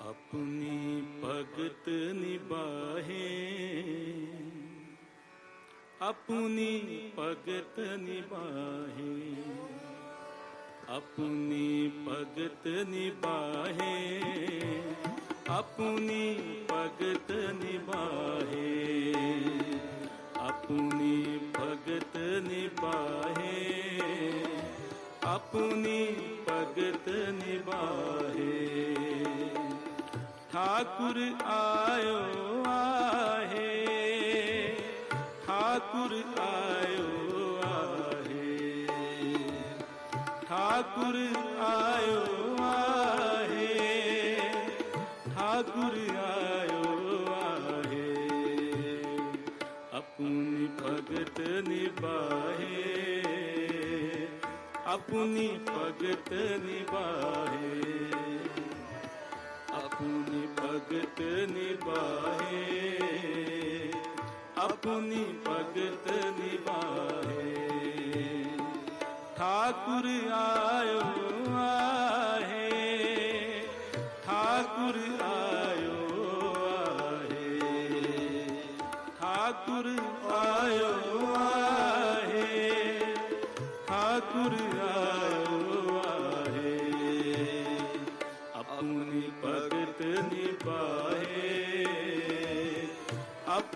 ਆਪਣੀ ਭਗਤ ਨਿਭਾਹੇ ਆਪਣੀ ਭਗਤ ਨਿਭਾਹੇ ਆਪਣੀ ਭਗਤ ਨਿਭਾਹੇ ਆਪਣੀ ਭਗਤ ਨਿਭਾਹੇ ਆਪਣੀ ਭਗਤ ਨਿਭਾਹੇ ਆਪਣੀ ਭਗਤ ਨਿਭਾਹੇ ਠਾਕੁਰ ਆਇਓ ਆਹੇ ਠਾਕੁਰ ਆਇਓ ਆਹੇ ਠਾਕੁਰ ਆਇਓ ਆਹੇ ਠਾਕੁਰ ਆਇਓ ਆਹੇ ਆਪਣੀ ਭਗਤ ਨਿਭਾਹੇ ਆਪਣੀ ਭਗਤ ਨਿਭਾਹੇ ਆਪਣੀ ਭਗਤ ਨਿਭਾਹੇ ਠਾਕੁਰ ਆਇਓ ਆਹੇ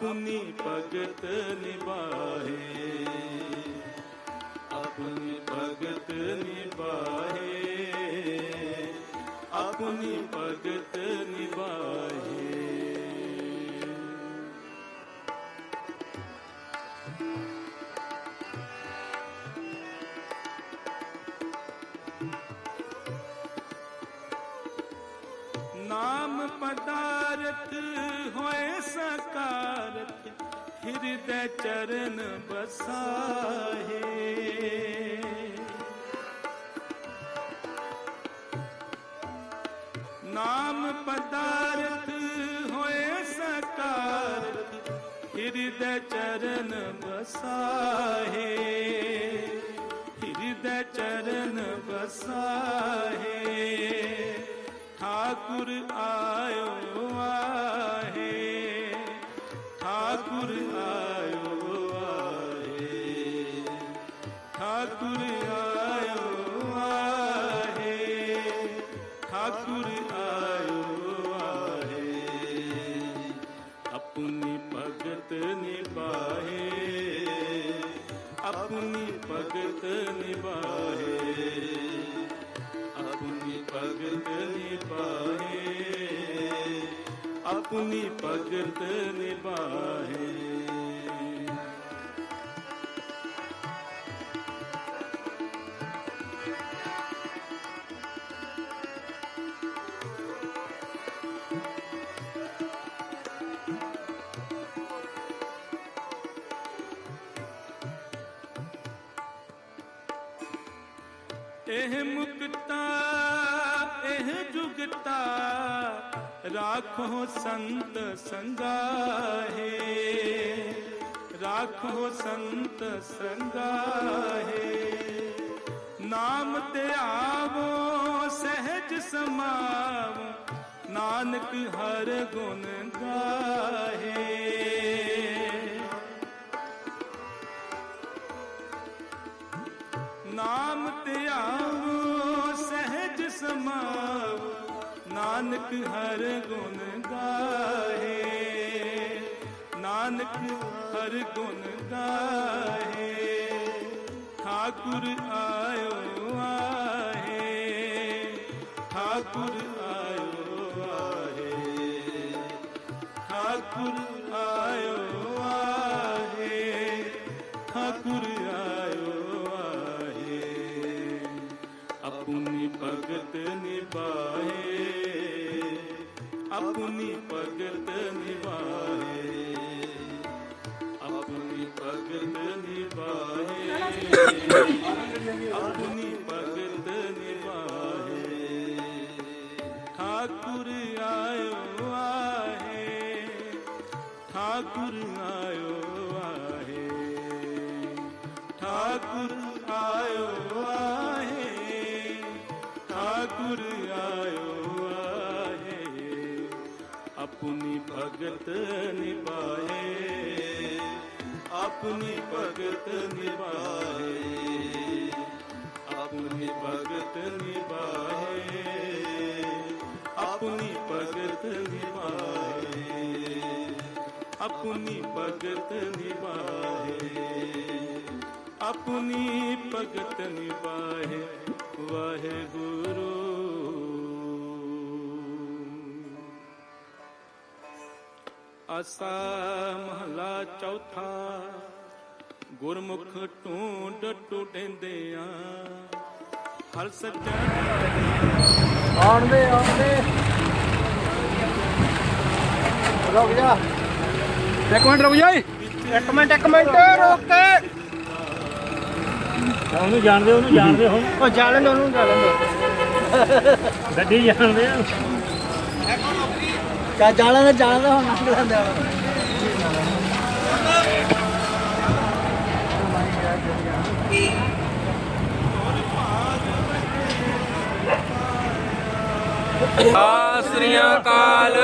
ਆਪਣੀ ਭਗਤ ਨਿਭਾਏ। ਆਪਣੀ ਭਗਤ ਨਿਭਾਏ। ਆਪਣੀ ਭਗਤ ਪਦਾਰਥ ਹੋਏ ਸਕਾਰਤ ਹਿਰਦੈ ਚਰਨ ਬਸਾਹੇ ਨਾਮ ਪਦਾਰਥ ਹੋਏ ਸਕਾਰਤ ਹਿਰਦੈ ਚਰਨ ਬਸਾਹੇ ਹਿਰਦੈ ਚਰਨ ਬਸਾਹੇ ਠਾਕੁਰ ਠਾਕੁਰ ਆਇਓ ਆਹੇ ਠਾਕੁਰ ਆਇਓ ਆਹੇ ਠਾਕੁਰ ਆਇਓ ਆਹੇ ਆਪਣੀ ਭਗਤ ਨਿਭਾਏ ਆਪਣੀ ਭਗਤ ਨਿਭਾਏ ਆਪਣੀ ਭਗਤ ਨਿਭਾਏ ਆਪਣੀ ਭਗਤ ਨਿਭਾਏ। ਇਹ ਮੁਕਤਾ ਇਹ ਜੁਗਤਾ ਰਾਖੋ ਸੰਤ ਸੰਗਾਹੇ। ਰਾਖੋ ਸੰਤ ਸੰਗਾਹੇ। ਨਾਮ ਤੇ ਆਵੋ, ਸਹਿਜ ਸਮਾਵੋ। ਨਾਨਕ ਹਰ ਗੁਣ ਗਾਹੇ। ਨਾਨਕ ਹਰ ਗੁਣ ਗਾਹੇ ਨਾਨਕ ਹਰ ਗੁਣ ਗਾਹੇ ਠਾਕੁਰ ਆਇਓ ਆਹੇ, ਠਾਕੁਰ ਆਇਓ ਆਹੇ, ਠਾਕੁਰ ਆਇਓ ਆਹੇ, ਠਾਕੁਰ ਆਪਣੀ ਭਗਤ ਨਿਭਾਏ ਠਾਕੁਰ ਆਇਓ ਆਹੇ ਠਾਕੁਰ ਆਇਓ ਆਹੇ ਠਾਕੁਰ ਆਇਓ ਆਹੇ ਠਾਕੁਰ ਆਇਓ ਆਹੇ ਭਗਤ ਨਿਭਾਏ ਆਪਣੀ ਭਗਤ ਨਿਭਾਏ। ਆਪਣੀ ਭਗਤ ਨਿਭਾਏ। ਆਪਣੀ ਭਗਤ ਨਿਭਾਏ। ਆਪਣੀ ਭਗਤ ਨਿਭਾਏ। ਆਪਣੀ ਭਗਤ ਨਿਭਾਏ। ਵਾਹਿਗੁਰੂ ਆਸਾ ਮਹਲਾ ਚੌਥਾ ਗੁਰਮੁਖ ਢੂੰਡ ਟੁੱਟਿੰਦਿਆਂ। ਹਰ ਸੱਜਣ ਆਉਣ ਦੇ ਆਉਣ ਦੇ ਰੁਕ ਜਾ। ਇੱਕ ਮਿੰਟ ਰੁਕ ਜਾਈ ਇੱਕ ਮਿੰਟ ਇੱਕ ਮਿੰਟ ਰੁਕ ਕੇ। ਉਹਨੂੰ ਜਾਣਦੇ ਉਹਨੂੰ ਜਾਣਦੇ ਹੁਣ। ਉਹ ਜਾਣ ਦੇ ਉਹਨੂੰ ਜਾਣ ਦੇ ਗੱਡੀ ਜਾਣਦੇ ਆ। ਚਾ ਜਾਣਾ ਦਾ ਜਾਣਾ ਤਾਂ ਹੁਣ ਲੰਘ ਲੈਂਦੇ ਆ ਸ੍ਰੀ ਅਕਾਲ।